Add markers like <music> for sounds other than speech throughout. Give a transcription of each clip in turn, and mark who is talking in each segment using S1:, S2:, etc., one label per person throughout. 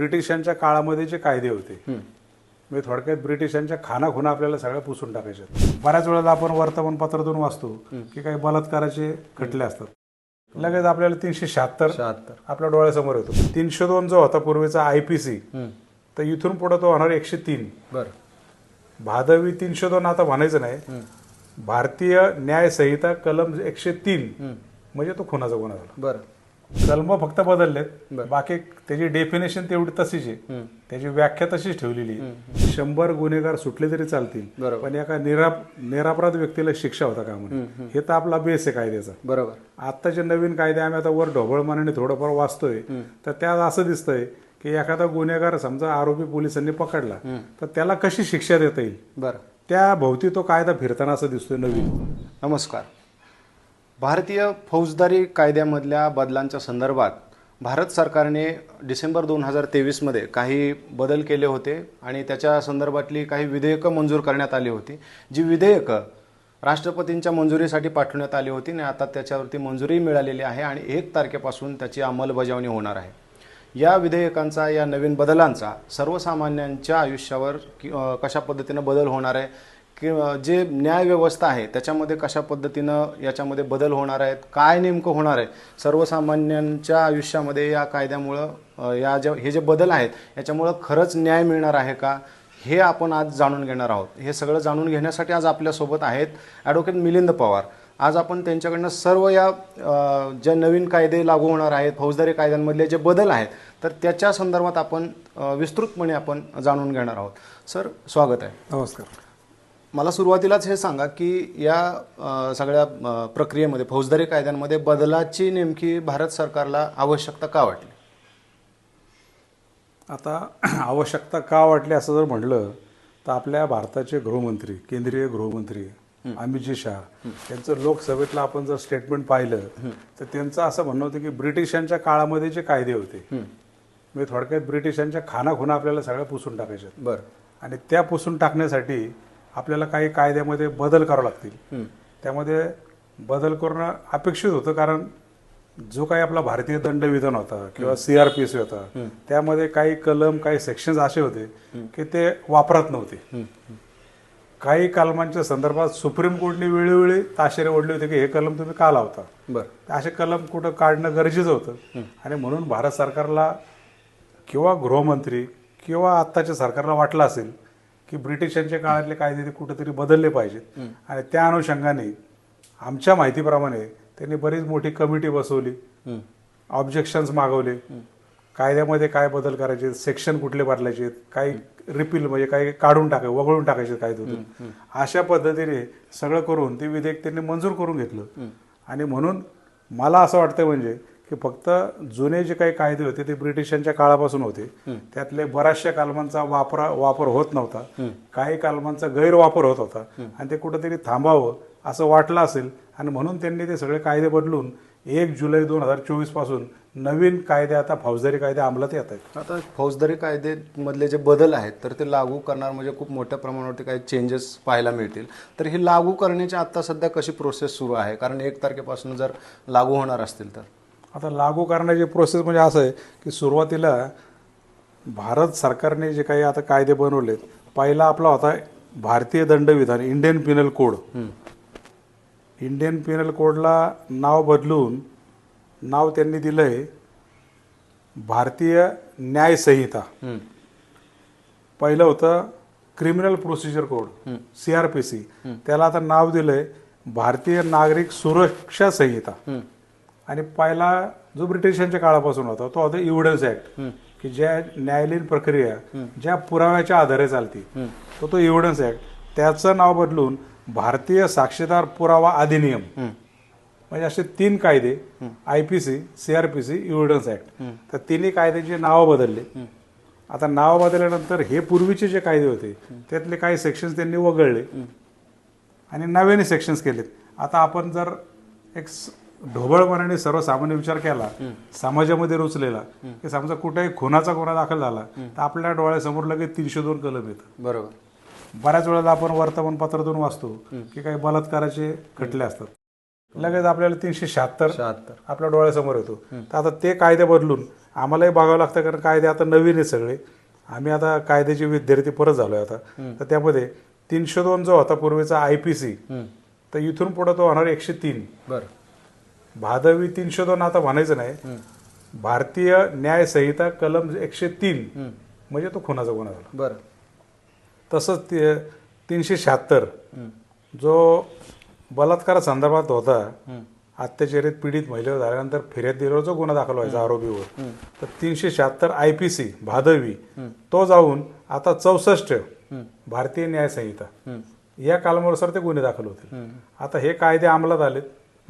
S1: ब्रिटिशांच्या काळामध्ये जे कायदे होते म्हणजे थोडक्यात ब्रिटिशांच्या खानाखुना आपल्याला सगळ्या पुसून टाकायच्या. बऱ्याच वेळेला आपण वर्तमानपत्रातून वाचतो की काही बलात्काराचे खटले असतात. लगेच आपल्याला तीनशे शहात्तर आपल्या डोळ्यासमोर येतो. तीनशे दोन जो होता पूर्वीचा आय पी सी तर इथून पुढे तो होणार एकशे तीन.
S2: बरं.
S1: भादवी तीनशे दोन आता म्हणायचं नाही. भारतीय न्याय संहिता कलम एकशे तीन म्हणजे तो खुनाचा गुन्हा झाला.
S2: बरं.
S1: कलम फक्त बदललेत. बाकी त्याची डेफिनेशन तेवढी तशीच आहे. त्याची व्याख्या तशीच ठेवलेली आहे. शंभर गुन्हेगार सुटले तरी चालतील. पण एका निराप निरापराध व्यक्तीला शिक्षा होता का म्हणून? हे तर आपला बेस आहे कायद्याचा.
S2: बरोबर.
S1: आत्ताचे नवीन कायदे आम्ही आता वर ढोबळमानाने थोडंफार वाचतोय. तर त्यात असं दिसतंय की एखादा गुन्हेगार समजा आरोपी पोलिसांनी पकडला तर त्याला कशी शिक्षा देता येईल?
S2: बरं.
S1: त्या भोवती तो कायदा फिरताना असं दिसतोय नवीन.
S2: नमस्कार. भारतीय फौजदारी कायद्यामधल्या बदलांच्या संदर्भात भारत सरकारने डिसेंबर दोन हजार तेवीसमध्ये काही बदल केले होते आणि त्याच्या संदर्भातली काही विधेयकं मंजूर करण्यात आली होती जी विधेयकं राष्ट्रपतींच्या मंजुरीसाठी पाठवण्यात आली होती आणि आता त्याच्यावरती मंजुरी मिळालेली आहे आणि एक तारखेपासून त्याची अंमलबजावणी होणार आहे. या विधेयकांचा या नवीन बदलांचा सर्वसामान्यांच्या आयुष्यावर कशा पद्धतीनं बदल होणार आहे की जे न्यायव्यवस्था आहे त्याच्यामध्ये कशा पद्धतीनं याच्यामध्ये बदल होणार आहेत काय नेमकं होणार आहे सर्वसामान्यांच्या आयुष्यामध्ये या कायद्यामुळं या ज्या हे जे बदल आहेत याच्यामुळं खरंच न्याय मिळणार आहे का हे आपण आज जाणून घेणार आहोत. हे सगळं जाणून घेण्यासाठी आज आपल्यासोबत आहेत ॲडव्होकेट मिलिंद पवार. आज आपण त्यांच्याकडनं सर्व या ज्या नवीन कायदे लागू होणार आहेत फौजदारी कायद्यांमधले जे बदल आहेत तर त्याच्या संदर्भात आपण विस्तृतपणे आपण जाणून घेणार आहोत. सर स्वागत आहे.
S1: नमस्कार.
S2: मला सुरुवातीलाच हे सांगा की या सगळ्या प्रक्रियेमध्ये फौजदारी कायद्यांमध्ये बदलाची नेमकी भारत सरकारला आवश्यकता का वाटली?
S1: आता <clears throat> आवश्यकता का वाटली असं जर म्हटलं तर आपल्या भारताचे गृहमंत्री केंद्रीय गृहमंत्री अमित शहा यांचं लोकसभेतलं आपण जर स्टेटमेंट पाहिलं तर त्यांचं असं म्हणणं होतं की ब्रिटिशांच्या काळामध्ये जे कायदे होते म्हणजे थोडक्यात ब्रिटिशांच्या खानाखुना आपल्याला सगळ्या पुसून टाकायच्या.
S2: बरं.
S1: आणि त्या पुसून टाकण्यासाठी आपल्याला काही कायद्यामध्ये बदल करावे लागतील. त्यामध्ये बदल करणं अपेक्षित होतं कारण जो काही आपला भारतीय दंडविधान होता किंवा सीआरपीसी होता त्यामध्ये काही कलम काही सेक्शन्स असे होते की ते वापरात नव्हते. काही कलमांच्या संदर्भात सुप्रीम कोर्टने वेळोवेळी ताशेरे ओढले होते की हे कलम तुम्ही का लावता?
S2: बरं.
S1: असे कलम कुठं काढणं गरजेचं होतं. आणि म्हणून भारत सरकारला किंवा गृहमंत्री किंवा आत्ताच्या सरकारला वाटलं असेल की ब्रिटिशांच्या काळातले कायदे ते कुठेतरी बदलले पाहिजेत. आणि त्या अनुषंगाने आमच्या माहितीप्रमाणे त्यांनी बरीच मोठी कमिटी बसवली. ऑब्जेक्शन्स मागवले. कायद्यामध्ये काय बदल करायचे सेक्शन कुठले बदलायचे काही रिपील म्हणजे काही काढून टाकाय वगळून टाकायचे कायद्यातून अशा पद्धतीने सगळं करून ते विधेयक त्यांनी मंजूर करून घेतलं. आणि म्हणून मला असं वाटतं म्हणजे की फक्त जुने जे काही कायदे होते ते ब्रिटिशांच्या काळापासून होते. त्यातले बऱ्याचशा कलमांचा वापर वापर होत नव्हता. काही कलमांचा गैरवापर होत होता. आणि ते कुठंतरी थांबावं असं वाटलं असेल. आणि म्हणून त्यांनी ते सगळे कायदे बदलून एक जुलै दोन हजार चोवीसपासून नवीन कायदे आता फौजदारी कायदे अंमलात येत आहेत.
S2: आता फौजदारी कायद्यामधले जे बदल आहेत तर ते लागू करणार म्हणजे खूप मोठ्या प्रमाणावरती काही चेंजेस पाहायला मिळतील. तर हे लागू करण्याची आता सध्या कशी प्रोसेस सुरू आहे? कारण एक तारखेपासून जर लागू होणार असतील तर.
S1: आता लागू करण्याची प्रोसेस म्हणजे असं आहे की सुरुवातीला भारत सरकारने जे काही आता कायदे बनवलेत पहिला आपला होता भारतीय दंडविधान Indian penal code Indian penal कोडला नाव बदलून नाव त्यांनी दिलं आहे भारतीय न्याय संहिता. पहिलं होतं criminal procedure code C R P C त्याला आता नाव दिलंय भारतीय नागरिक सुरक्षा संहिता. आणि पहिला जो ब्रिटिशांच्या काळापासून होता तो होता इव्हिडन्स ऍक्ट की ज्या न्यायालयीन प्रक्रिया ज्या पुराव्याच्या आधारे चालती तो तो इव्हिडन्स ऍक्ट त्याचं नाव बदलून भारतीय साक्षीदार पुरावा अधिनियम. म्हणजे असे तीन कायदे I P C CRPC evidence act तर तिन्ही कायद्याची नावं बदलले. आता नाव बदलल्यानंतर हे पूर्वीचे जे कायदे होते त्यातले काही सेक्शन्स त्यांनी वगळले. आणि नव्याने सेक्शन्स केलेत. आता आपण जर एक ढोबळपणाने सर्वसामान्य विचार केला समाजामध्ये रुचलेला की समजा कुठेही खुनाचा गुन्हा दाखल झाला तर आपल्या डोळ्यासमोर लगेच तीनशे दोन कलम येतं
S2: बरोबर.
S1: बऱ्याच वेळेला आपण वर्तमानपत्रातून वाचतो की काही बलात्काराचे खटले असतात. लगेच आपल्याला तीनशे शहात्तर
S2: शहात्तर.
S1: आपल्या डोळ्यासमोर येतो. तर आता ते कायदे बदलून आम्हालाही बघावं लागतं कारण कायदे आता नवीन आहे सगळे. आम्ही आता कायद्याचे विद्यार्थी परत झालोय आता. तर त्यामध्ये तीनशे दोन जो होता पूर्वीचा आय पी सी तर इथून पुढे तो होणार एकशे तीन.
S2: बरं.
S1: भादवी तीनशे दोन आता म्हणायचं नाही. भारतीय न्याय संहिता कलम एकशे तीन. म्हणजे तो खुनाचा गुन्हा झाला.
S2: बरं.
S1: तसंच तीनशे शहात्तर. जो बलात्कार संदर्भात होता अत्याचारित पीडित महिलेवर झाल्यानंतर फिर्याद दिल्यावर जो गुन्हा दाखल व्हायचा आरोपीवर. तर तीनशे शहात्तर आय पी सी भादवी तो जाऊन आता चौसष्ट भारतीय न्याय संहिता या कालमानुसार ते गुन्हे दाखल होतील. आता हे कायदे अंमलात आलेत.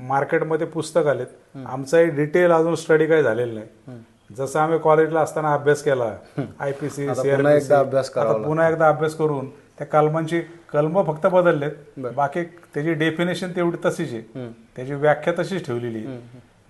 S1: मार्केटमध्ये पुस्तक आलेत. आमचाही डिटेल अजून स्टडी काही झालेलं नाही. जसं आम्ही कॉलेजला असताना अभ्यास केला आय पी सी
S2: आता पुन्हा एकदा अभ्यास
S1: पुन्हा एकदा अभ्यास करून त्या कलमांची कलम फक्त बदललेत. बाकी त्याची डेफिनेशन तेवढी तशीच आहे. त्याची व्याख्या तशीच ठेवलेली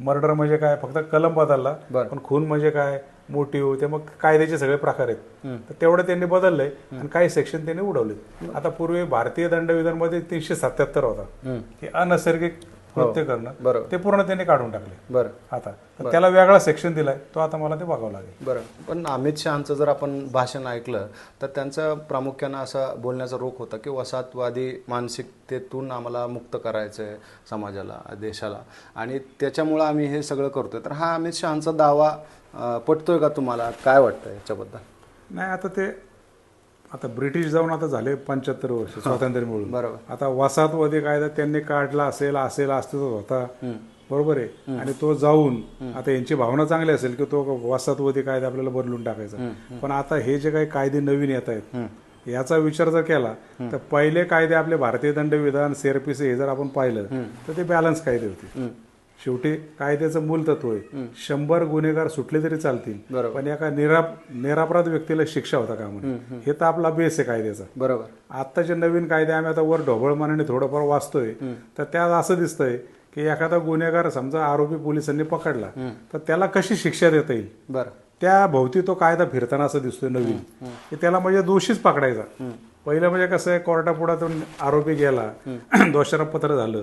S1: मर्डर म्हणजे काय? फक्त कलम बदलला. पण खून म्हणजे काय? मोटिव्ह ते मग कायद्याचे सगळे प्रकार आहेत. तर तेवढं त्यांनी बदललंय आणि काही सेक्शन त्यांनी उडवले आता पूर्वी भारतीय दंडविधानमध्ये तीनशे सत्याहत्तर होता. की अनैसर्गिक कृत्य करणं
S2: बरोबर.
S1: ते पूर्ण त्यांनी काढून टाकले.
S2: बरं.
S1: आता. तर त्याला वेगळा सेक्शन दिलाय. तो आता मला ते बघावं लागेल.
S2: बरं. पण अमित शहाचं जर आपण भाषण ऐकलं तर त्यांचं प्रामुख्यानं असा बोलण्याचा रोख होता की वसाहतवादी मानसिकतेतून आम्हाला मुक्त करायचं आहे समाजाला देशाला. आणि त्याच्यामुळं आम्ही हे सगळं करतोय. तर हा अमित शहाचा दावा पटतोय का तुम्हाला? काय वाटतं याच्याबद्दल?
S1: नाही आता ते आता ब्रिटिश जाऊन आता झाले पंच्याहत्तर वर्ष स्वातंत्र्य मिळून.
S2: बरोबर.
S1: आता वसाहतवादी कायदा त्यांनी काढला असेल असेल अस्तित्वात होता. बरोबर आहे. आणि तो जाऊन आता यांची भावना चांगली असेल की तो वसाहतवादी कायदा आपल्याला बदलून टाकायचा. पण आता हे जे काही कायदे नवीन येत आहेत याचा विचार जर केला तर पहिले कायदे आपले भारतीय दंडविधान सीआरपीसी हे जर आपण पाहिलं तर ते बॅलन्स कायदे होते. शेवटी कायद्याचं मूल तत्व आहे. शंभर गुन्हेगार सुटले तरी चालतील. पण एका निराप निरापराध व्यक्तीला शिक्षा होता का म्हणून? हे तर आपला बेस आहे कायद्याचा.
S2: बरोबर.
S1: आत्ताचे नवीन कायदे आम्ही आता वर ढोबळमानाने थोडंफार वाचतोय. तर त्यात असं दिसतंय की एखादा गुन्हेगार समजा आरोपी पोलिसांनी पकडला तर त्याला कशी शिक्षा देता येईल?
S2: बरं.
S1: त्या भोवती तो कायदा फिरताना असं दिसतोय नवीन. की त्याला म्हणजे दोषीच पकडायचा. पहिलं म्हणजे कसं आहे कोर्टापुढातून आरोपी गेला दोषारोपपत्र झालं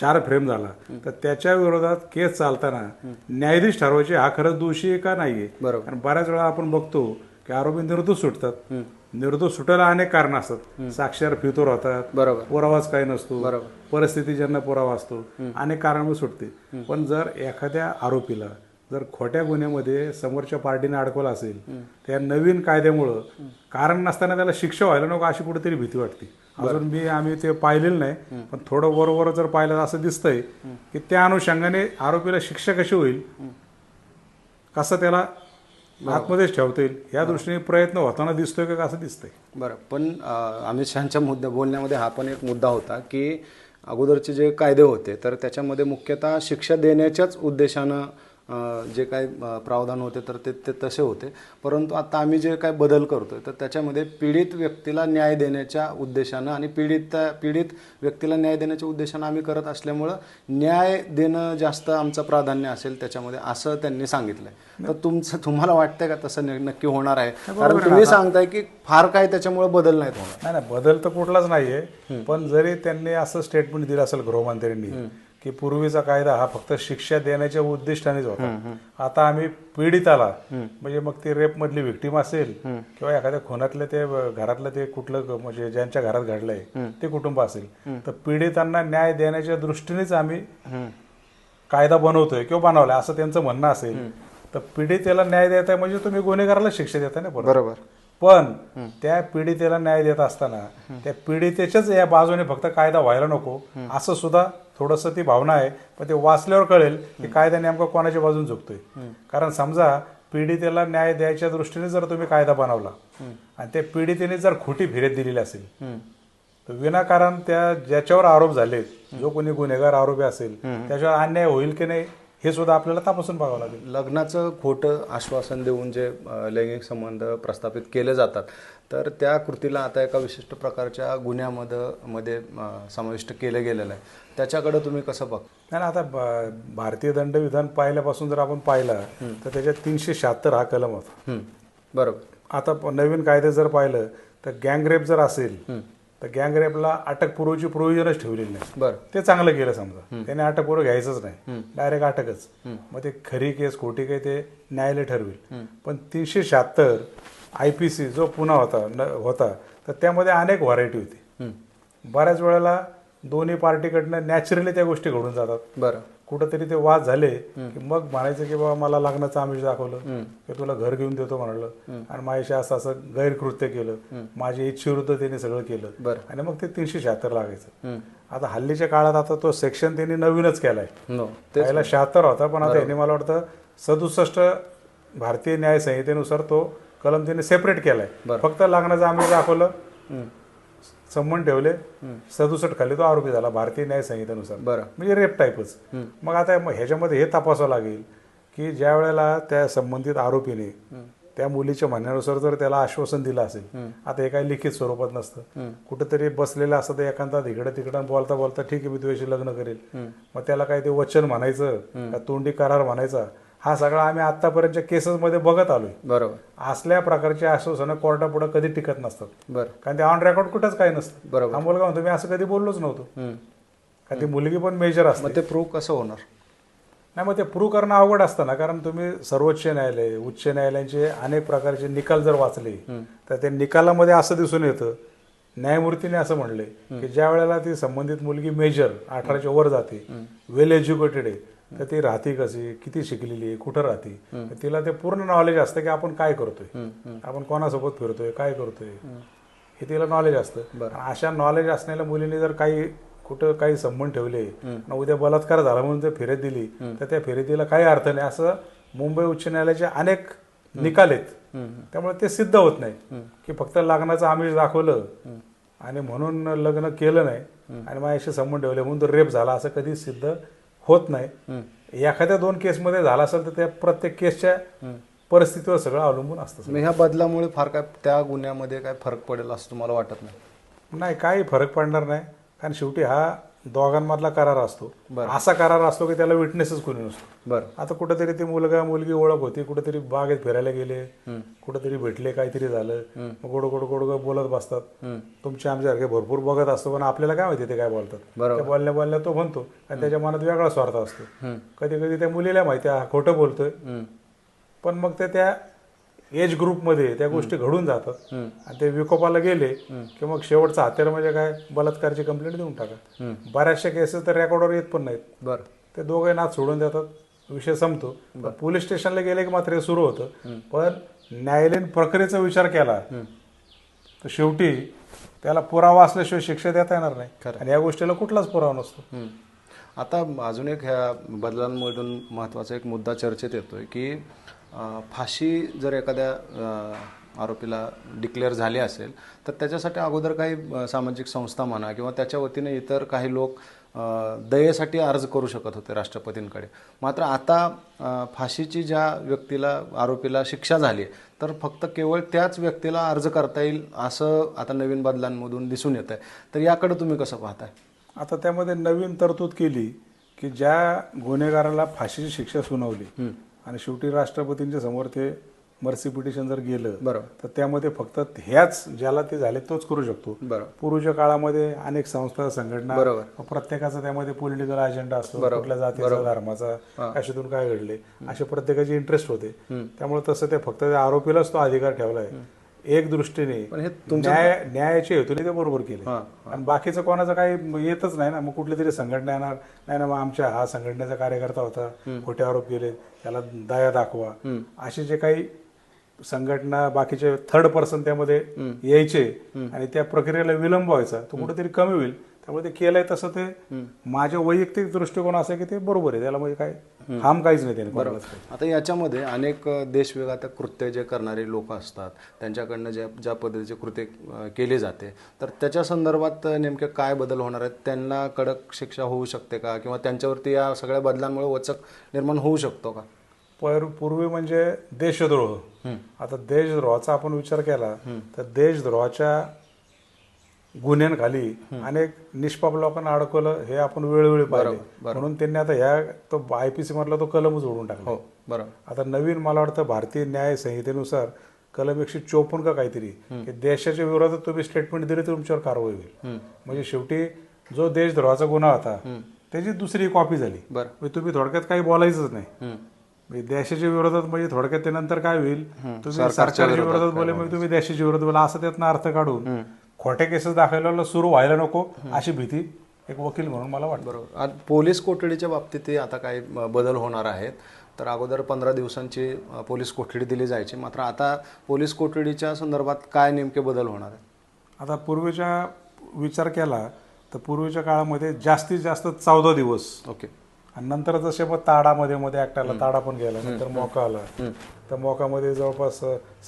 S1: चार फ्रेम झाला. तर त्याच्या विरोधात केस चालताना न्यायाधीश ठरवायचे हा खरंच दोषी आहे का नाहीये
S2: बरोबर.
S1: आणि बऱ्याच वेळा आपण बघतो की आरोपी निर्दोष सुटतात. निर्दोष सुटायला अनेक कारण असतात. साक्षर फितोर होतात
S2: बरोबर.
S1: पुरावाच काही नसतो.
S2: बरोबर.
S1: परिस्थिती ज्यांना पुरावा असतो अनेक कारणामुळे सुटते. पण जर एखाद्या आरोपीला जर खोट्या गुन्ह्यामध्ये समोरच्या पार्टीने अडकवलं असेल त्या नवीन कायद्यामुळं कारण नसताना त्याला शिक्षा व्हायला नको अशी कुठेतरी भीती वाटते. अजून मी आम्ही ते पाहिलेलं नाही पण थोडं बरोबर जर पाहिलं तर असं दिसतंय की त्या अनुषंगाने आरोपीला शिक्षा कशी होईल कसं त्याला आतमध्येच ठेवता येईल या दृष्टीने प्रयत्न होताना दिसतोय का असं दिसतंय?
S2: बरं पण अमित शहाच्या मुद्दा बोलण्यामध्ये हा पण एक मुद्दा होता की अगोदरचे जे कायदे होते तर त्याच्यामध्ये मुख्यतः शिक्षा देण्याच्याच उद्देशानं जे काही अं, प्रावधान होते तर ते ते तसे होते. परंतु आता आम्ही जे काही बदल करतोय तर त्याच्यामध्ये पीडित व्यक्तीला न्याय देण्याच्या उद्देशानं आणि पीडित पीडित व्यक्तीला न्याय देण्याच्या उद्देशानं आम्ही करत असल्यामुळं न्याय देणं जास्त आमचं प्राधान्य असेल त्याच्यामध्ये असं त्यांनी सांगितलंय. तर तुमचं तुम्हाला वाटतंय का तसं नक्की होणार आहे? कारण तुम्ही सांगताय की फार काय त्याच्यामुळे बदल नाहीत होणार.
S1: नाही नाही बदल तर कुठलाच नाहीये पण जरी त्यांनी असं स्टेटमेंट दिलं असेल गृहमंत्र्यांनी की पूर्वीचा कायदा हा फक्त शिक्षा देण्याच्या उद्दिष्टानेच होता. आता आम्ही पीडिताला म्हणजे मग ते रेप मधली व्हिक्टीम असेल किंवा एखाद्या खुनातले ते घरातलं ते कुठलं म्हणजे ज्यांच्या घरात घडलंय ते कुटुंब असेल. तर पीडितांना न्याय देण्याच्या दृष्टीनेच आम्ही कायदा बनवतोय किंवा बनवलाय असं त्यांचं म्हणणं असेल. तर पीडितेला न्याय देताय म्हणजे तुम्ही गुन्हेगाराला शिक्षा देताय ना बरोबर? पण त्या पीडितेला न्याय देत असताना त्या पीडितेच्याच या बाजूने फक्त कायदा व्हायला नको असं सुद्धा थोडस ती भावना आहे पण ते वाचल्यावर कळेल की कायदा नेमका कोणाच्या बाजून झुकतोय कारण समजा पीडितेला न्याय द्यायच्या दृष्टीने जर तुम्ही कायदा बनवला आणि त्या पीडितेने जर खोटी फिर्याद दिलेली असेल तर विनाकारण त्या ज्याच्यावर आरोप झाले जो कोणी गुन्हेगार आरोपी असेल त्याच्यावर अन्याय होईल की नाही हे सुद्धा आपल्याला तपासून बघावं लागेल.
S2: लग्नाचं खोटं आश्वासन देऊन जे लैंगिक संबंध प्रस्थापित केले जातात तर त्या कृतीला आता एका विशिष्ट प्रकारच्या गुन्ह्यामध्ये मध्ये समाविष्ट केलं गेलेलं आहे. त्याच्याकडे तुम्ही कसं बघ?
S1: नाही आता भारतीय दंडविधान पाहिल्यापासून जर आपण पाहिलं तर त्याच्यात तीनशे शहात्तर हा कलम होता.
S2: बरोबर.
S1: आता नवीन कायदे जर पाहिलं तर गँग रेप जर असेल तर गँग रेपला अटकपूर्वची प्रोव्हिजनच ठेवलेली नाही.
S2: बरं.
S1: ते चांगलं केलं समजा. त्याने अटकपूर्व घ्यायचंच नाही. डायरेक्ट अटकच. मग ते खरी केस खोटी काही ते न्यायालय ठरवेल. पण तीनशे शहात्तर आय पी सी जो पुन्हा होता न होता तर त्यामध्ये अनेक व्हरायटी होती. बऱ्याच वेळेला दोन्ही पार्टीकडनं नॅचरली त्या गोष्टी घडून जातात.
S2: बरं.
S1: कुठंतरी ते वाद झाले की मग म्हणायचं की बाबा मला लग्नाचं आमिष दाखवलं. की तुला घर घेऊन देतो म्हणालं. आणि माझ्याशी असं असं गैरकृत्य केलं. माझ्या इच्छेविरुद्ध त्यांनी सगळं केलं. आणि मग ते तीनशे शहात्तर लागायचं.
S2: हं.
S1: आता हल्लीच्या काळात आता तो सेक्शन त्यांनी नवीनच केलाय.
S2: नो
S1: पहिला शहात्तर होता पण आता यांनी मला वाटतं सदुसष्ट भारतीय न्याय संहितेनुसार तो कलम त्यांनी सेपरेट केलाय. फक्त लग्नाचं आमिष दाखवलं. संबंध ठेवले सदुसष्ट खाली तो आरोपी झाला भारतीय न्याय संहितेनुसार.
S2: बरं.
S1: म्हणजे रेप टाईपच मग आता मग ह्याच्यामध्ये हे तपासावं लागेल की ज्या वेळेला त्या संबंधित आरोपीने त्या मुलीच्या म्हणण्यानुसार जर त्याला आश्वासन दिलं असेल आता हे काही लिखित स्वरूपात नसतं. कुठेतरी बसलेलं असतं तर एखादा इकडं तिकडं बोलता बोलता ठीक आहे मी तुझ्याशी लग्न करेल. मग त्याला काय ते वचन म्हणायचं का तोंडी करार म्हणायचा हा सगळा आम्ही आतापर्यंतच्या केसेसमध्ये बघत आलोय.
S2: बरोबर.
S1: असल्या प्रकारचे आश्वासनं कोर्टापुढे कधी टिकत नसतात.
S2: बरं.
S1: कारण ते ऑन रेकॉर्ड कुठंच काही नसतं.
S2: बरोबर.
S1: हा मुलगा म्हणतो मी असं कधी बोललोच नव्हतो.
S2: हं.
S1: कारण ती मुलगी पण मेजर असते.
S2: मग ते प्रूव्ह कसं होणार?
S1: नाही मग ते प्रूव्ह करणं अवघड असतं ना कारण तुम्ही सर्वोच्च न्यायालय उच्च न्यायालयांचे अनेक प्रकारचे निकाल जर वाचले तर त्या निकालामध्ये असं दिसून येतं न्यायमूर्तीने असं म्हणले की ज्या वेळेला ती संबंधित मुलगी मेजर अठराच्या वर जाते वेल एज्युकेटेड आहे तर ती राहते कशी? किती शिकलेली आहे? कुठं राहते? तिला ते पूर्ण नॉलेज असतं की आपण काय करतोय. आपण कोणासोबत फिरतोय? काय करतोय? हे तिला नॉलेज असतं. अशा नॉलेज असलेल्या मुलीने जर काही कुठं काही संबंध ठेवले न उद्या बलात्कार झाला म्हणून ते फेरीत दिली तर त्या फेरीतीला काही अर्थ नाही. असं मुंबई उच्च न्यायालयाचे अनेक निकाल आहेत. त्यामुळे ते सिद्ध होत नाही की फक्त लग्नाचं आमिष दाखवलं आणि म्हणून लग्न केलं नाही आणि माझ्याशी संबंध ठेवले म्हणून तो रेप झाला असं कधी सिद्ध होत नाही. एखाद्या दोन केसमध्ये झाला असेल तर त्या प्रत्येक केसच्या परिस्थितीवर सगळं अवलंबून असतं
S2: ह्या बदलामुळे फार काय त्या गुन्ह्यामध्ये काय फरक पडेल असं तुम्हाला वाटत नाही?
S1: नाही काही फरक पडणार नाही. कारण शेवटी हा दोघांमधला करार असतो. असा करार असतो की त्याला विटनेसच कोणी नसतो.
S2: बरं.
S1: आता कुठेतरी ते मुलगा मुलगी ओळख होती कुठेतरी बागेत फिरायला गेले कुठेतरी भेटले काहीतरी झालं. मग गोड गोड गोड गोड बोलत बसतात. तुमचे आमच्यासारखे भरपूर बघत असतो पण आपल्याला काय माहिती ते काय बोलतात? बोलण्या बोलण्या तो म्हणतो. आणि त्याच्या मनात वेगळा स्वार्थ असतो. कधी कधी त्या मुलीला माहिती आहे हा खोटं बोलतोय. पण मग ते त्या एज ग्रुपमध्ये त्या गोष्टी घडून जातात. आणि ते विकोपाला गेले की मग शेवटचं हत्यार म्हणजे काय? बलात्कारची कंप्लेंट देऊन टाका. बऱ्याचशा केसेस तर रेकॉर्डवर येत पण नाहीत.
S2: बरं.
S1: ते दोघे नाच सोडून देतात विषय संपतो. पोलीस स्टेशनला गेले की मात्र हे सुरू होतं. पण न्यायालयीन प्रक्रियेचा विचार केला तर शेवटी त्याला पुरावा असल्याशिवाय शिक्षा देता येणार नाही. आणि या गोष्टीला कुठलाच पुरावा नसतो.
S2: आता अजून एक ह्या बदलांमधून महत्त्वाचा एक मुद्दा चर्चेत येतोय की फाशी जर एखाद्या आरोपीला डिक्लेअर झाली असेल तर त्याच्यासाठी अगोदर काही सामाजिक संस्था म्हणा किंवा त्याच्या वतीने इतर काही लोक दयेसाठी अर्ज करू शकत होते राष्ट्रपतींकडे. मात्र आता फाशीची ज्या व्यक्तीला आरोपीला शिक्षा झाली तर फक्त केवळ त्याच व्यक्तीला अर्ज करता येईल असं आता नवीन बदलांमधून दिसून येत आहे तर याकडे तुम्ही कसं पाहताय?
S1: आता त्यामध्ये नवीन तरतूद केली की ज्या गुन्हेगाराला फाशीची शिक्षा सुनावली आणि शेवटी राष्ट्रपतींच्या समोर ते मर्सी पिटिशन जर गेलं
S2: बरोबर.
S1: तर त्यामध्ये फक्त ह्याच ज्याला ते झाले तोच करू शकतो.
S2: बरोबर.
S1: पूर्वीच्या काळामध्ये अनेक संस्था संघटना
S2: बरोबर.
S1: प्रत्येकाचा त्यामध्ये पॉलिटिकल अजेंडा असतो कुठल्या जातीचा धर्माचा कशातून काय घडले असे प्रत्येकाचे इंटरेस्ट होते. त्यामुळे तसं ते फक्त त्या आरोपीलाच तो अधिकार ठेवलाय एक दृष्टीने
S2: पण हे
S1: न्याय न्यायाच्या हेतूने ते बरोबर केले. आणि बाकीचं कोणाचं काही येतच नाही ना. मग कुठली तरी संघटना येणार. नाही ना मग आमच्या हा संघटनेचा कार्यकर्ता होता. खोटे आरोप केले. त्याला दया दाखवा. असे जे काही संघटना बाकीचे थर्ड पर्सन त्यामध्ये यायचे आणि त्या प्रक्रियेला विलंब व्हायचा. तो कुठेतरी कमी होईल. त्यामुळे ते केलंय तसं ते. माझ्या वैयक्तिक दृष्टिकोन असं की ते बरोबर आहे. त्याला म्हणजे काय हाम काहीच नाही त्याने काही.
S2: आता याच्यामध्ये अनेक देशवेगात कृत्य जे करणारे लोक असतात त्यांच्याकडनं ज्या ज्या पद्धतीचे कृत्य केले जाते तर त्याच्या संदर्भात नेमके काय बदल होणार आहेत? त्यांना कडक शिक्षा होऊ शकते का? किंवा त्यांच्यावरती या सगळ्या बदलांमुळे वचक निर्माण होऊ शकतो का?
S1: पर पूर्वी म्हणजे देशद्रोह. आता देशद्रोहाचा आपण विचार केला तर देशद्रोहाच्या गुन्ह्यांखाली अनेक निष्पाप लोकांना अडकवलं हे आपण वेळोवेळी पाहिले. म्हणून त्यांनी आता ह्या तो आय पी सी मधला तो कलमच ओढून टाकला.
S2: हो बरोबर.
S1: आता नवीन मला वाटतं भारतीय न्याय संहितेनुसार कलम एकशे चोपन्न का काहीतरी की देशाच्या विरोधात तुम्ही स्टेटमेंट दिली तर तुमच्यावर कारवाई होईल. म्हणजे शेवटी जो देशद्रोहाचा गुन्हा होता त्याची दुसरी कॉपी झाली. म्हणजे तुम्ही थोडक्यात काही बोलायचंच नाही. म्हणजे देशाच्या विरोधात म्हणजे थोडक्यात त्यानंतर काय होईल? तुम्ही सरकारच्या विरोधात बोले मग तुम्ही देशाच्या विरोधात बोला असं त्यातनं अर्थ काढून खोटे केसेस दाखवायला सुरू व्हायला नको अशी भीती एक वकील म्हणून मला वाटतं.
S2: बरोबर. आज पोलीस कोठडीच्या बाबतीतही आता काही बदल होणार आहेत. तर अगोदर पंधरा दिवसांची पोलीस कोठडी दिली जायची. मात्र आता पोलीस कोठडीच्या संदर्भात काय नेमके बदल होणार आहेत?
S1: आता पूर्वीच्या विचार केला तर पूर्वीच्या काळामध्ये जास्तीत जास्त चौदा दिवस
S2: ओके.
S1: आणि नंतर जसे मग ताडामध्ये मध्ये ऍक्ट आला ताडा पण गेला नंतर मोका आला. तर मोकामध्ये जवळपास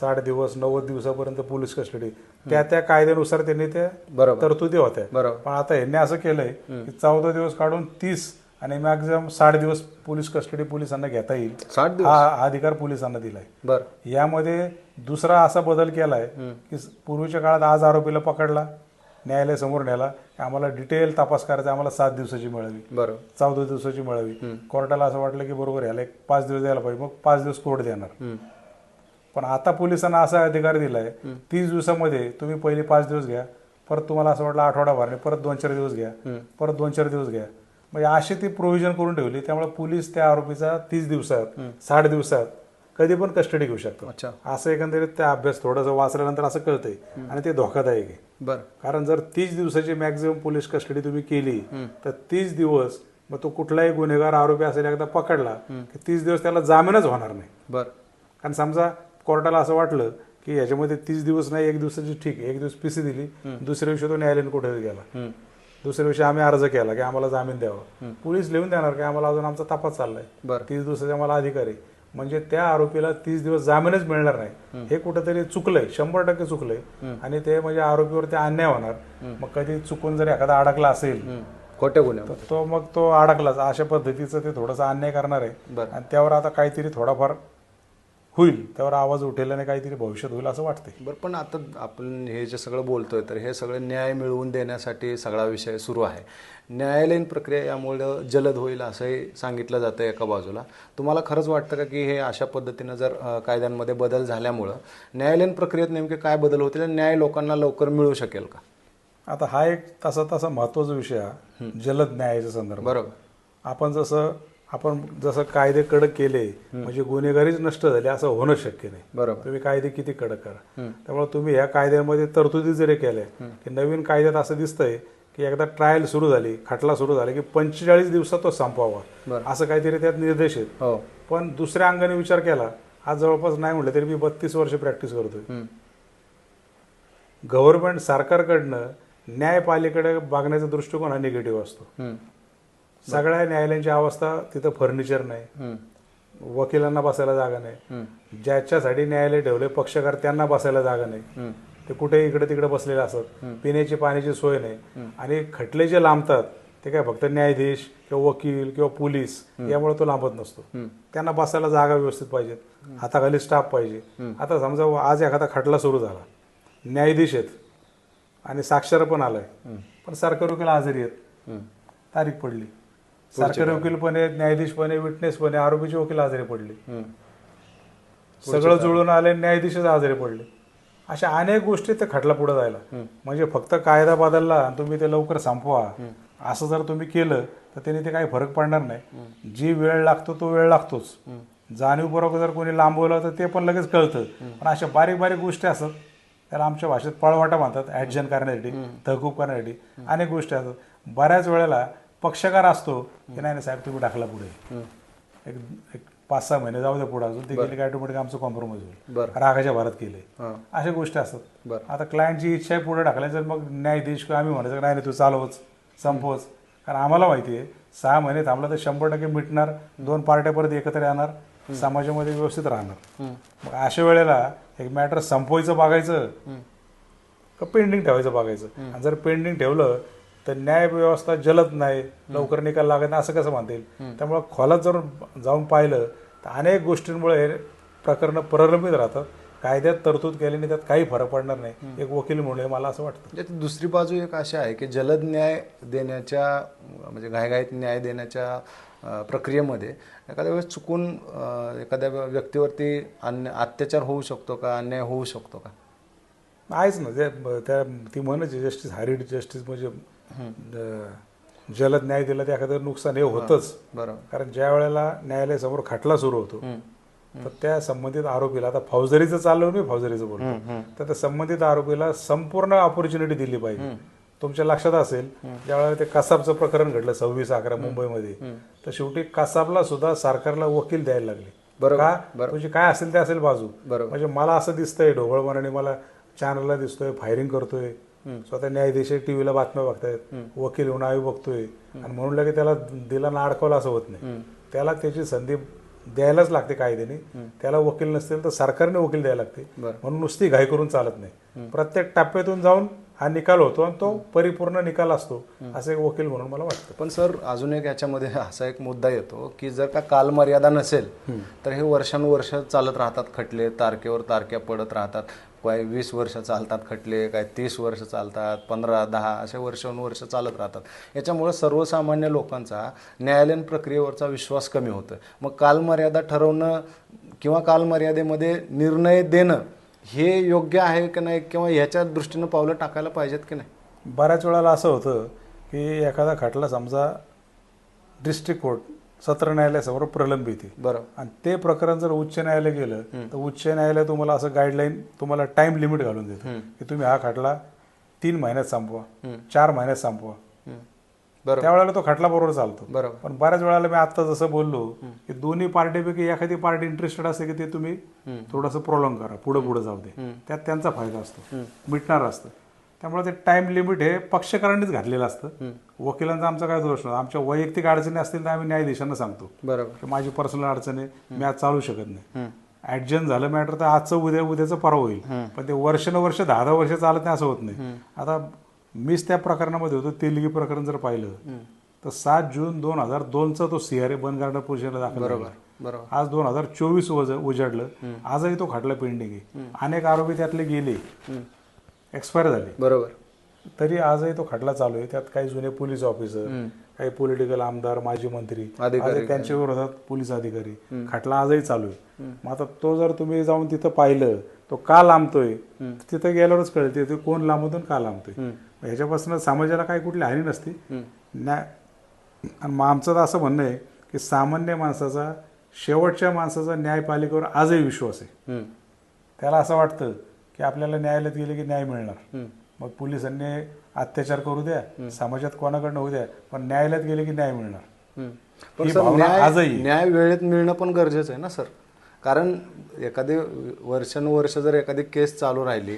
S1: साठ दिवस नव्वद दिवसापर्यंत पोलीस कस्टडी. त्या त्या कायद्यानुसार त्यांनी त्या
S2: बरोबर.
S1: तरतुदी होत्या.
S2: बरोबर.
S1: पण आता यांनी असं केलंय की चौदा दिवस काढून तीस आणि मॅक्झिमम साठ दिवस पोलीस कस्टडी पोलिसांना घेता येईल. हा अधिकार पोलिसांना दिलाय.
S2: बरं.
S1: यामध्ये दुसरा असा बदल केलाय की पूर्वीच्या काळात आज आरोपीला पकडला. न्यायालय समोर नेला की आम्हाला डिटेल तपास करायचा आम्हाला सात दिवसाची मिळावी.
S2: बरं
S1: चौदा दिवसाची मिळावी. कोर्टाला असं वाटलं की बरोबर याला एक पाच दिवस द्यायला पाहिजे मग पाच दिवस कोर्ट देणार. पण आता पोलिसांना असा अधिकार दिलाय तीस दिवसामध्ये तुम्ही पहिले पाच दिवस घ्या परत तुम्हाला असं वाटलं आठवडा भरणे परत दोन चार दिवस घ्या परत दोन चार दिवस घ्या. म्हणजे अशी ती प्रोव्हिजन करून ठेवली त्यामुळे पोलीस त्या आरोपीचा तीस दिवसात साठ दिवसात कधी पण कस्टडी घेऊ शकतो.
S2: अच्छा.
S1: असं एकंदरीत त्या अभ्यास थोडंसं वाचल्यानंतर असं कळतंय. आणि ते धोकादायक आहे.
S2: बरं.
S1: कारण जर तीस दिवसाची मॅक्झिमम पोलीस कस्टडी तुम्ही केली तर तीस दिवस मग तो कुठलाही गुन्हेगार आरोपी असेल एकदा पकडला की तीस दिवस त्याला जामीनच होणार नाही.
S2: बरं.
S1: कारण समजा कोर्टाला असं वाटलं की याच्यामध्ये तीस दिवस नाही एक दिवसाची ठीक एक दिवस पीसी दिली दुसऱ्या दिवशी तो न्यायालयीन कोठडीत गेला. दुसऱ्या दिवशी आम्ही अर्ज केला की आम्हाला जामीन द्यावा. पोलीस लिहून देणार की आम्हाला अजून आमचा तपास चाललाय. तीस दिवसाचा आम्हाला अधिकार. आहे म्हणजे त्या आरोपीला तीस दिवस जामीनच मिळणार नाही. हे कुठेतरी चुकलंय शंभर टक्के चुकलंय. आणि ते म्हणजे आरोपीवरती अन्याय होणार. मग कधी चुकून जर एखादा अडकला असेल
S2: हम्म. खोटे गुन्हे
S1: तर तो मग तो अडकलाच. अशा पद्धतीचं ते थोडंसं अन्याय करणार आहे. आणि त्यावर आता काहीतरी थोडाफार होईल त्यावर आवाज उठेल आणि काहीतरी भविष्यात होईल असं वाटतंय.
S2: बरं पण आता आपण हे जे सगळं बोलतोय तर हे सगळं न्याय मिळवून देण्यासाठी सगळा विषय सुरू आहे. न्यायालयीन प्रक्रिया यामुळं जलद होईल असंही सांगितलं जातं एका बाजूला. तुम्हाला खरंच वाटतं का की हे अशा पद्धतीनं जर कायद्यांमध्ये बदल झाल्यामुळं न्यायालयीन प्रक्रियेत नेमके काय बदल होतील आणि न्याय लोकांना लवकर मिळू शकेल का?
S1: आता हा एक तसा तसा महत्त्वाचा विषय हा. जलद न्यायाच्या संदर्भात.
S2: बरोबर.
S1: आपण जसं आपण जसं कायदे कडक केले म्हणजे गुन्हेगारीच नष्ट झाले असं होणं शक्य नाही.
S2: बरोबर.
S1: तुम्ही कायदे किती कडक करा. त्यामुळे तुम्ही ह्या कायद्यामध्ये तरतुदी जरी केल्या की नवीन कायद्यात असं दिसतंय की एकदा ट्रायल सुरू झाली खटला सुरू झाला की पंचेचाळीस दिवसात तो संपवावा. असं काहीतरी त्यात निर्देश आहेत.
S2: हो.
S1: पण दुसऱ्या अंगाने विचार केला आज जवळपास नाही म्हटलं तरी मी बत्तीस वर्ष प्रॅक्टिस करतोय. गव्हर्नमेंट सरकारकडनं न्यायपालिकेकडे बघण्याचा दृष्टिकोन हा निगेटिव्ह असतो. सगळ्या न्यायालयांची अवस्था तिथं फर्निचर नाही. वकिलांना बसायला जागा नाही. ज्याच्यासाठी न्यायालय ठेवले पक्षकार त्यांना बसायला जागा नाही. ते कुठे इकडे तिकडे बसलेले असतात. पिण्याची पाण्याची सोय नाही. आणि खटले जे लांबतात ते काय फक्त न्यायाधीश किंवा वकील किंवा पोलीस यामुळे तो लांबत नसतो. त्यांना बसायला जागा व्यवस्थित पाहिजेत. हाताखाली स्टाफ पाहिजे. आता समजा आज एखादा खटला सुरू झाला. न्यायाधीश आहेत. आणि साक्षर पण आलाय. पण सरकारी वकील आजारी आहेत. तारीख पडली. सरकारी वकील पण. आहेत न्यायाधीश पण आहे विटनेस पण आहे आरोपीचे वकील आजारी पडले. सगळं जुळून आले न्यायाधीशच आजारी पडले. अशा अनेक गोष्टी ते खटला पुढे जायला. म्हणजे फक्त कायदा बदलला आणि तुम्ही ते लवकर संपवा. असं जर तुम्ही केलं तर त्याने ते काही फरक पडणार नाही. जी वेळ लागतो तो वेळ लागतोच. जाणीवपूर्वक जर कोणी लांबवलं तर ते पण लगेच कळतं. पण अशा बारीक बारीक गोष्टी असतात त्याला आमच्या भाषेत पळवाटा म्हणतात ऍडजन करण्यासाठी तहकूब करण्यासाठी अनेक गोष्टी असतात. बऱ्याच वेळेला पक्षकार असतो. की नाही नाही साहेब तुम्ही टाकला पुढे. एक एक पाच सहा महिने जाऊ दे पुढे अजून. ते गेले की ऑटोमॅटिक आमचं कॉम्प्रोमाइज होईल. रागाच्या भारत केले अशा गोष्टी असतात. आता क्लायंटची इच्छा आहे पुढे ढकलायचं मग न्यायाधीश किंवा आम्ही म्हणायचं नाही नाही तू चालवच संपवच. कारण आम्हाला माहिती आहे सहा महिने थांबला तर शंभर टक्के मिटणार दोन पार्ट्या परत एकत्र येणार समाजामध्ये व्यवस्थित राहणार. मग अशा वेळेला एक मॅटर संपवायचं बघायचं का पेंडिंग ठेवायचं बघायचं. आणि जर पेंडिंग ठेवलं तर न्याय व्यवस्था जलद नाही लवकर निकाल लागत नाही असं कसं म्हणता येईल? त्यामुळे खोलात जर जाऊन पाहिलं तर अनेक गोष्टींमुळे प्रकरणं प्रलंबित राहतात. कायद्यात तरतूद केल्याने त्यात काही फरक पडणार नाही. एक वकील म्हणून मला असं वाटतं.
S2: याची दुसरी बाजू एक अशी आहे की जलद न्याय देण्याच्या म्हणजे घाईघाईत न्याय देण्याच्या प्रक्रियेमध्ये एखाद्या वेळेस चुकून एखाद्या व्यक्तीवरती अन्य अत्याचार होऊ शकतो का अन्याय होऊ शकतो का?
S1: आहेच ना. त्या ती म्हणायची जस्टिस हारीड जस्टिस म्हणजे जलद न्याय दिला तर एखादं नुकसान हे होतंच.
S2: बरोबर.
S1: कारण ज्या वेळेला न्यायालयासमोर खटला सुरू होतो तर त्या संबंधित आरोपीला आता फौजदारीचं चाललं मी फौजदारीचं बोलतो. तर त्या संबंधित आरोपीला संपूर्ण ऑपॉर्च्युनिटी दिली पाहिजे. तुमच्या लक्षात असेल ज्यावेळेला ते कसाबचं प्रकरण घडलं सव्वीस अकरा मुंबईमध्ये तर शेवटी कसाबला सुद्धा सरकारला वकील द्यायला लागले.
S2: बरोबर,
S1: का? तुझी काय असेल ते असेल बाजू. म्हणजे मला असं दिसतंय ढोबळमानाने मला चॅनलला दिसतोय फायरिंग करतोय. स्वतः न्यायाधीश टीव्हीला बातम्या बघतायत. वकील येऊन आम्ही बघतोय. आणि म्हणून लगे त्याला दिला ना अडकवला असं होत नाही. त्याला त्याची संधी द्यायलाच लागते कायद्याने. त्याला वकील नसतील तर सरकारने वकील द्यायला लागते. म्हणून नुसती घाई करून चालत नाही. प्रत्येक टप्प्यातून जाऊन हा निकाल होतो आणि तो परिपूर्ण निकाल असतो असं एक वकील म्हणून मला वाटतं.
S2: पण सर अजून एक याच्यामध्ये असा एक मुद्दा येतो की जर का कालमर्यादा नसेल तर हे वर्षानुवर्ष चालत राहतात खटले तारखेवर तारख्या पडत राहतात. काय वीस वर्ष चालतात खटले काय तीस वर्ष चालतात पंधरा दहा असे वर्षानुवर्ष चालत राहतात. याच्यामुळे सर्वसामान्य लोकांचा न्यायालयीन प्रक्रियेवरचा विश्वास कमी होतो मग कालमर्यादा ठरवणं किंवा कालमर्यादेमध्ये निर्णय देणं हे योग्य आहे की नाही किंवा ह्याच्या दृष्टीनं पावलं टाकायला पाहिजेत की नाही?
S1: बऱ्याच वेळेला असं होतं की एखादा खटला समजा डिस्ट्रिक्ट कोर्ट सत्र न्यायालयासमोर प्रलंबित आहे.
S2: बरोबर.
S1: आणि ते प्रकरण जर उच्च न्यायालय गेलं तर उच्च न्यायालय तुम्हाला असं गाईडलाईन तुम्हाला टाइम लिमिट घालून देतं की तुम्ही हा खटला तीन महिन्यात संपवा चार महिन्यात संपवा. त्यावेळेला तो खटला बरोबर चालतो.
S2: बरोबर.
S1: पण बऱ्याच वेळेला मी आता जसं बोललो की दोन्ही पार्टीपैकी एखादी पार्टी इंटरेस्टेड असते की ते तुम्ही थोडंसं प्रोलॉंग करा पुढे पुढे जाऊ दे. त्यात त्यांचा फायदा असतो. मिटणार असतं. त्यामुळे ते टाइम लिमिट हे पक्षकारांनीच घातलेलं असतं. वकिलांचा आमचा काय दोष नाही आमच्या वैयक्तिक अडचणी असतील तर आम्ही न्यायाधीशांना सांगतो.
S2: बरोबर.
S1: माझी पर्सनल अडचण आहे मी आज चालू शकत नाही. ऍडजस्ट झालं मॅटर तर आजचं उद्या उद्याचं परवा होईल. पण ते वर्षानुवर्ष दहा दहा वर्ष चालत नाही असं होत नाही. आता मीच त्या प्रकरणामध्ये होतो तेलगी प्रकरण जर पाहिलं तर सात जून दोन हजार दोनचा तो सीआरए बनगार्डर पोझिशनला दाखल
S2: बरोबर. बरोबर.
S1: आज दोन हजार चोवीस उजाडलं आजही तो खटला पेंडिंग आहे. अनेक आरोपी त्यातले गेले एक्सपायर झाले.
S2: बरोबर.
S1: तरी आजही तो खटला चालू आहे. त्यात काही जुने पोलीस ऑफिसर काही पॉलिटिकल आमदार माजी मंत्री त्यांच्या विरोधात पोलीस अधिकारी. खटला आजही चालू आहे. मग आता तो जर तुम्ही जाऊन तिथं पाहिलं तो का लांबतोय? तिथं गेल्यावरच कळते कोण लांबतून का लांबतोय? ह्याच्यापासून समाजाला काही कुठली हानी नसती. न्याय आणि मग आमचं तर असं म्हणणं आहे की सामान्य माणसाचा शेवटच्या माणसाचा न्यायपालिकेवर आजही विश्वास आहे. त्याला असं वाटतं की आपल्याला न्यायालयात गेले की न्याय मिळणार. मग पोलिसांनी अत्याचार करू द्या समाजात कोणाकडनं होऊ द्या पण न्यायालयात गेले की न्याय मिळणार. ही भावना आजही.
S2: न्याय वेळेत मिळणं पण गरजेचं आहे ना सर? कारण एखादी वर्षानुवर्ष जर एखादी केस चालू राहिली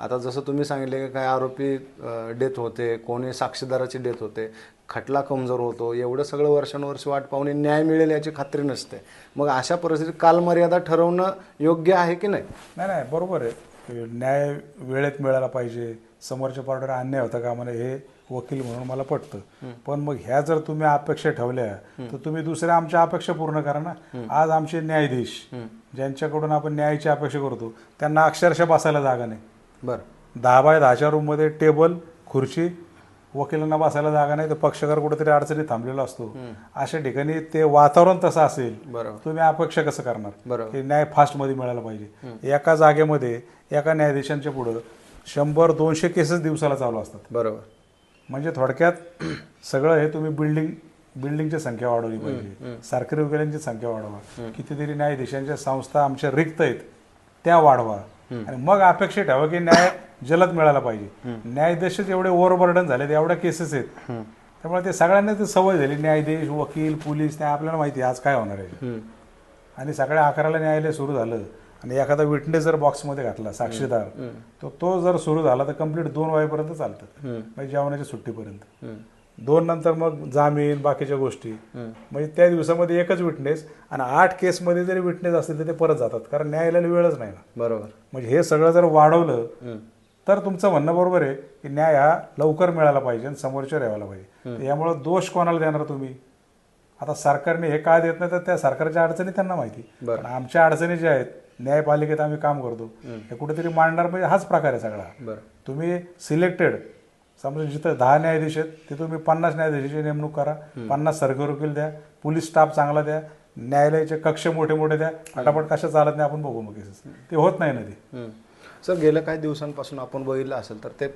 S2: आता जसं तुम्ही सांगितले की काही आरोपी डेथ होते कोणी साक्षीदाराची डेथ होते खटला कमजोर होतो एवढं सगळं वर्षानुवर्ष वाट पाहून न्याय मिळेल याची खात्री नसते. मग अशा परिस्थितीत कालमर्यादा ठरवणं योग्य आहे की नाही?
S1: नाही नाही बरोबर आहे. न्याय वेळेत मिळाला पाहिजे. समोरच्या पार्टीवर अन्याय होता का म्हणे हे वकील म्हणून मला पटतं. पण मग ह्या जर तुम्ही अपेक्षा ठेवल्या तर तुम्ही दुसऱ्या आमच्या अपेक्षा पूर्ण करा ना. आज आमचे न्यायाधीश ज्यांच्याकडून आपण न्यायाची अपेक्षा करतो त्यांना अक्षरशः बसायला जागा नाही.
S2: बरं.
S1: दहा बाय दहाच्या रूममध्ये टेबल खुर्ची वकिलांना बसायला जागा नाही तर पक्षकार कुठेतरी अडचणीत थांबलेला असतो. अशा ठिकाणी ते वातावरण तसं असेल तुम्ही अपेक्षा कसं करणार? की न्याय फास्टमध्ये मिळायला पाहिजे. एका जागेमध्ये एका न्यायाधीशांच्या पुढं शंभर दोनशे केसेस दिवसाला चालू असतात.
S2: बरोबर.
S1: म्हणजे थोडक्यात सगळं हे तुम्ही बिल्डिंग बिल्डिंगची संख्या वाढवली पाहिजे. सरकारी वकिलांची संख्या वाढवा. कितीतरी न्यायाधीशांच्या संस्था आमच्या रिक्त आहेत त्या वाढवा. आणि मग अपेक्षा ठेवा की न्याय जलद मिळाला पाहिजे. न्यायाधीशच एवढे ओव्हरबर्डन झाले एवढ्या केसेस आहेत. त्यामुळे ते सगळ्यांना ती सवय झाली न्यायाधीश वकील पोलीस ते आपल्याला माहिती आज काय होणार आहे. आणि सकाळी अकराला न्यायालय सुरू झालं आणि एखादा विटनेस जर बॉक्समध्ये घातला साक्षीदार तर तो जर सुरू झाला तर कंप्लीट दोन वाजेपर्यंत चालतं. म्हणजे जेवणाच्या सुट्टीपर्यंत. दोन नंतर मग जामीन बाकीच्या गोष्टी. म्हणजे त्या दिवसामध्ये एकच विटनेस आणि आठ केसमध्ये जरी विटनेस असतील तर ते परत जातात. कारण न्यायालयाला वेळच नाही ना.
S2: बरोबर.
S1: म्हणजे हे सगळं जर वाढवलं. तर तुमचं म्हणणं बरोबर आहे की न्याय हा लवकर मिळाला पाहिजे आणि समोरच्या राहायला पाहिजे. यामुळं दोष कोणाला देणार तुम्ही? आता सरकारने हे का देत नाही तर त्या सरकारच्या अडचणी त्यांना माहिती. पण आमच्या अडचणी ज्या आहेत न्यायपालिकेत आम्ही काम करतो. हे. कुठेतरी मांडणार म्हणजे हाच प्रकार आहे सगळा. तुम्ही सिलेक्टेड समजा जिथं दहा न्यायाधीश आहेत तिथं तुम्ही पन्नास न्यायाधीशाची नेमणूक करा. पन्नास सरकारी वकील द्या पोलीस स्टाफ चांगला द्या न्यायालयाचे कक्ष मोठे मोठे द्या फटाफट कशा चालत नाही आपण बघू मग केसेस ते होत नाही ना ते.
S2: सर गेल्या काही दिवसांपासून आपण बघितलं असेल तर ते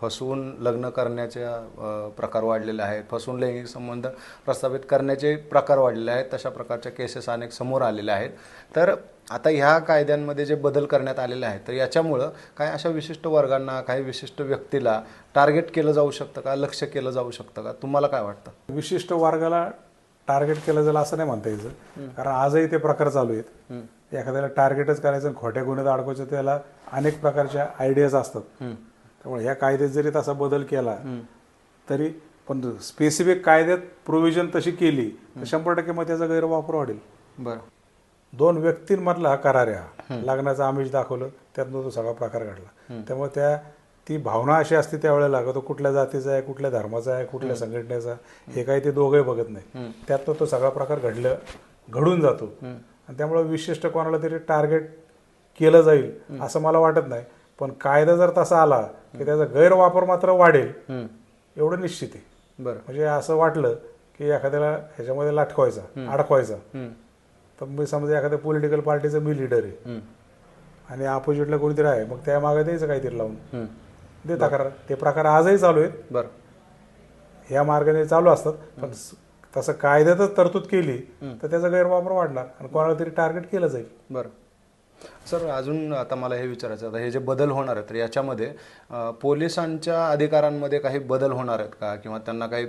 S2: फसवून लग्न करण्याच्या प्रकार वाढलेले आहेत. फसवून लैंगिक संबंध प्रस्थापित करण्याचे प्रकार वाढलेले आहेत. तशा प्रकारच्या केसेस अनेक समोर आलेल्या आहेत. तर आता ह्या कायद्यांमध्ये जे बदल करण्यात आलेले आहेत तर याच्यामुळं काय अशा विशिष्ट वर्गांना काही विशिष्ट व्यक्तीला टार्गेट केलं जाऊ शकतं का? लक्ष केलं जाऊ शकतं का? तुम्हाला काय वाटतं?
S1: विशिष्ट वर्गाला टार्गेट केलं जाईल असं नाही म्हणता यायचं. कारण आजही ते प्रकार चालू आहेत. एखाद्याला टार्गेटच करायचं खोट्या गुन्ह्यात अडकवायचं त्याला अनेक प्रकारच्या आयडियाज असतात. त्यामुळे ह्या कायद्यात जरी तसा बदल केला तरी पण स्पेसिफिक कायद्यात प्रोव्हिजन तशी केली तर शंभर टक्के मग त्याचा गैरवापर वाढेल.
S2: बरं.
S1: दोन व्यक्तींमधला हा करार आहे हा. लग्नाचं आमिष दाखवलं त्यातनं तो सगळा प्रकार घडला. त्यामुळे त्या ती भावना अशी असते त्यावेळेला का तो कुठल्या जातीचा आहे कुठल्या धर्माचा आहे कुठल्या संघटनेचा हे काही ते दोघंही बघत नाही. त्यातनं तो सगळा प्रकार घडलं घडून जातो. आणि त्यामुळे विशिष्ट कोणाला तरी टार्गेट केलं जाईल असं मला वाटत नाही. पण कायदा जर तसा आला की त्याचा गैरवापर मात्र वाढेल एवढं निश्चित आहे.
S2: बरं.
S1: म्हणजे असं वाटलं की एखाद्याला ह्याच्यामध्ये लाटकवायचा अडकवायचा तर मी समजा एखाद्या पॉलिटिकल पार्टीचं मी लिडर आहे. आणि अपोजिटला कोणीतरी आहे मग त्या मागे द्यायचं काहीतरी लावून. दे तक्रार ते प्रकार आजही चालू आहेत.
S2: बरं.
S1: ह्या मार्गाने चालू असतात पण तसं कायद्यातच तरतूद केली तर त्याचा गैरवापर वाढणार आणि कोणाला तरी टार्गेट केलं जाईल.
S2: बरं. सर अजून आता मला हे विचारायचं आता हे जे बदल होणार आहेत तर याच्यामध्ये पोलिसांच्या अधिकारांमध्ये काही बदल होणार आहेत का? किंवा त्यांना काही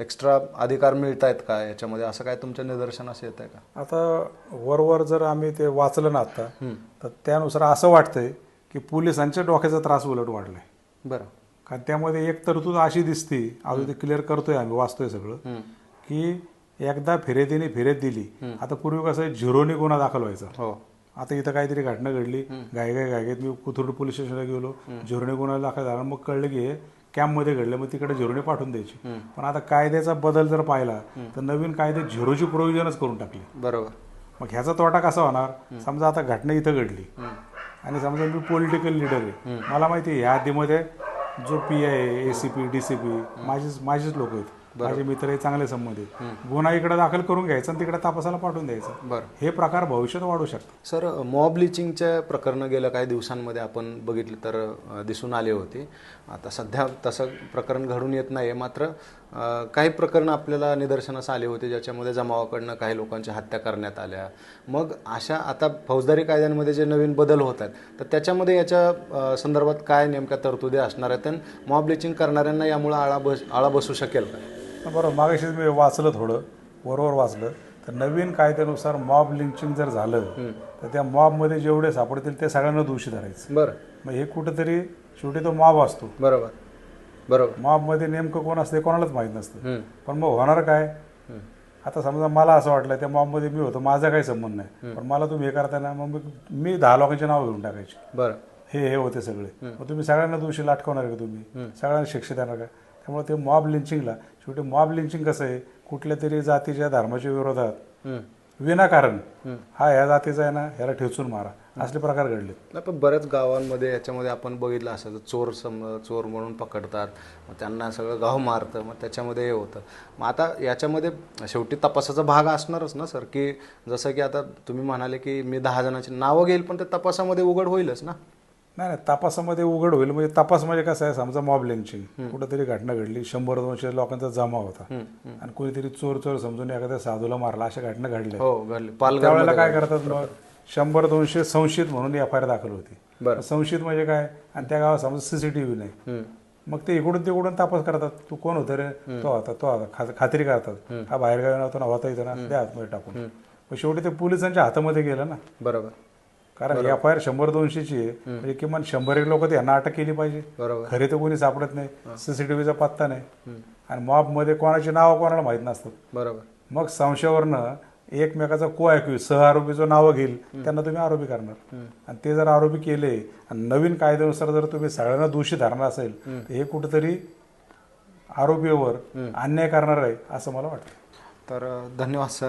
S2: एक्स्ट्रा अधिकार मिळत आहेत का? याच्यामध्ये असं काय तुमच्या निदर्शनास येत आहे का?
S1: आता वरवर जर आम्ही ते वाचलं ना आता तर त्यानुसार असं वाटतंय की पोलिसांच्या डोक्याचा त्रास उलट वाढलाय.
S2: बरं.
S1: कारण त्यामध्ये एक तरतूद अशी दिसते अजून ते क्लिअर करतोय आम्ही वाचतोय सगळं की एकदा फिरेतीने फिरेत दिली आता पूर्वी कसं झिरोनी गुन्हा दाखल व्हायचा.
S2: हो.
S1: आता इथं काहीतरी घटना घडली घाई घाई घाईत मी कुथुर्ड पोलीस स्टेशनला गेलो झिरोनी गुन्हा दाखल झाला मग कळलं की हे कॅम्पमध्ये घडलं मग तिकडे झिरोनी पाठवून द्यायची. पण आता कायद्याचा बदल जर पाहिला तर नवीन कायदे झिरोची प्रोव्हिजनच करून टाकली.
S2: बरोबर.
S1: मग ह्याचा तोटा कसा होणार? समजा आता घटना इथं घडली. आणि समजा मी पॉलिटिकल लिडर आहे. मला माहिती आहे ह्या हद्दीमध्ये जो P I A C P D C P माझेच माझेच लोक आहेत. माझे मित्र हे चांगले संबंध आहेत. गुन्हा इकडे दाखल करून घ्यायचा आणि तिकडे तपासाला पाठवून द्यायचं.
S2: बरं.
S1: हे प्रकार भविष्यात वाढू शकतात.
S2: सर मॉब लिचिंगच्या प्रकरणं गेल्या काही दिवसांमध्ये आपण बघितली तर दिसून आली होती. आता सध्या तसं प्रकरण घडून येत नाही मात्र काही प्रकरणं आपल्याला निदर्शनास आली होती ज्याच्यामध्ये जमावाकडनं काही लोकांच्या हत्या करण्यात आल्या. मग अशा आता फौजदारी कायद्यांमध्ये जे नवीन बदल होत आहेत तर त्याच्यामध्ये याच्या संदर्भात काय नेमक्या तरतुदी असणार आहेत आणि मॉब लिचिंग करणाऱ्यांना यामुळे आळा बस आळा बसू शकेल का?
S1: बरोबर मागाशीच मी वाचलं थोडं वरवर वाचलं तर नवीन कायद्यानुसार मॉब लिंचिंग जर झालं तर त्या मॉबमध्ये जेवढे सापडतील ते सगळ्यांना दोषी धरायचं.
S2: बरं.
S1: मग हे कुठंतरी शेवटी तो मॉब असतो.
S2: बरोबर. बरोबर.
S1: मॉबमध्ये नेमकं कोण असते कोणालाच माहीत नसतं. पण मग होणार काय? आता समजा मला असं वाटलं त्या मॉबमध्ये मी होतो माझा काही संबंध नाही. पण मला तुम्ही हे करताना मग मी- दहा लोकांची नावं घेऊन टाकायची.
S2: बरं.
S1: हे हे होते सगळे. मग तुम्ही सगळ्यांना दोषी लाटकवणार का तुम्ही? सगळ्यांना शिक्षा देणार का? त्यामुळे ते मॉब लिंचिंगला शेवटी मॉब लिंचिंग कसं आहे? कुठल्या तरी जातीच्या धर्माच्या विरोधात. विनाकारण हा ह्या जातीचा आहे ना ह्याला ठेचून मारा. असले प्रकार घडले
S2: नाही पण बऱ्याच गावांमध्ये याच्यामध्ये आपण बघितलं असं चोर सम चोर म्हणून पकडतात मग त्यांना सगळं गाव मारतं मग त्याच्यामध्ये हे होतं. मग आता याच्यामध्ये शेवटी तपासाचा भाग असणारच ना सर? की जसं की आता तुम्ही म्हणाले की मी दहा जणांची नावं घेईल पण ते तपासामध्ये उघड होईलच ना?
S1: नाही नाही तपासामध्ये उघड होईल. म्हणजे तपास म्हणजे कसं आहे समजा मॉब लिंचिंग कुठेतरी घटना घडली शंभर दोनशे लोकांचा जमा होता. आणि कोणीतरी चोर चोर समजून एखाद्या साधूला मारला अशा घटना घडल्या.
S2: हो
S1: त्यावेळेला काय करतात मग? शंभर दोनशे संशयित म्हणून एफ आय आर दाखल होती.
S2: बरं.
S1: संशयित म्हणजे काय? आणि त्या गावात समजा सीसीटीव्ही नाही. मग ते इकडून तिकडून तपास करतात. तू कोण होतं रे? तो होता तो होता खा- खात्री करतात. हा बाहेर गावी नव्हता ना होता इथं ना. द्या आतमध्ये टाकून. मग शेवटी ते पोलिसांच्या हातामध्ये गेलं ना.
S2: बरोबर.
S1: कारण एफ आय आर शंभर दोनशेची आहे. म्हणजे किमान शंभर एक लोक यांना अटक केली पाहिजे. खरे तर कोणी सापडत नाही. सीसीटीव्हीचा पत्ता नाही. आणि मॉबमध्ये कोणाची नावं कोणाला माहीत नसतात.
S2: बरोबर.
S1: मग संशयावरनं एकमेकाचा को ऐकू सहआरोपी जो नावं घेईल त्यांना तुम्ही आरोपी करणार. आणि ते जर आरोपी केले आणि नवीन कायद्यानुसार जर तुम्ही सगळ्यांना दोषी धरणार असेल तर हे कुठेतरी आरोपीवर अन्याय करणार आहे असं मला वाटतं.
S2: तर धन्यवाद सर.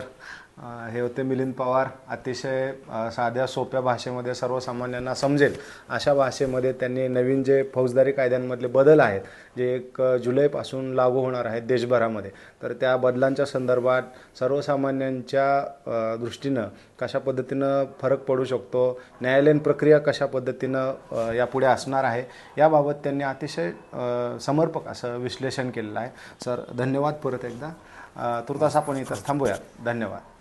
S2: हे होते मिलिंद पवार. अतिशय साध्या सोप्या भाषेमध्ये सर्वसामान्यांना समजेल. अशा भाषेमध्ये त्यांनी नवीन जे फौजदारी कायद्यांमधले बदल आहेत जे एक जुलैपासून लागू होणार आहेत देशभरामध्ये तर त्या बदलांच्या संदर्भात सर्वसामान्यांच्या दृष्टीनं कशा पद्धतीनं फरक पडू शकतो न्यायालयीन प्रक्रिया कशा पद्धतीनं यापुढे असणार आहे याबाबत त्यांनी अतिशय समर्पक असं विश्लेषण केलेलं आहे. सर धन्यवाद परत एकदा. तुर्तास आपण इथं थांबूया. धन्यवाद.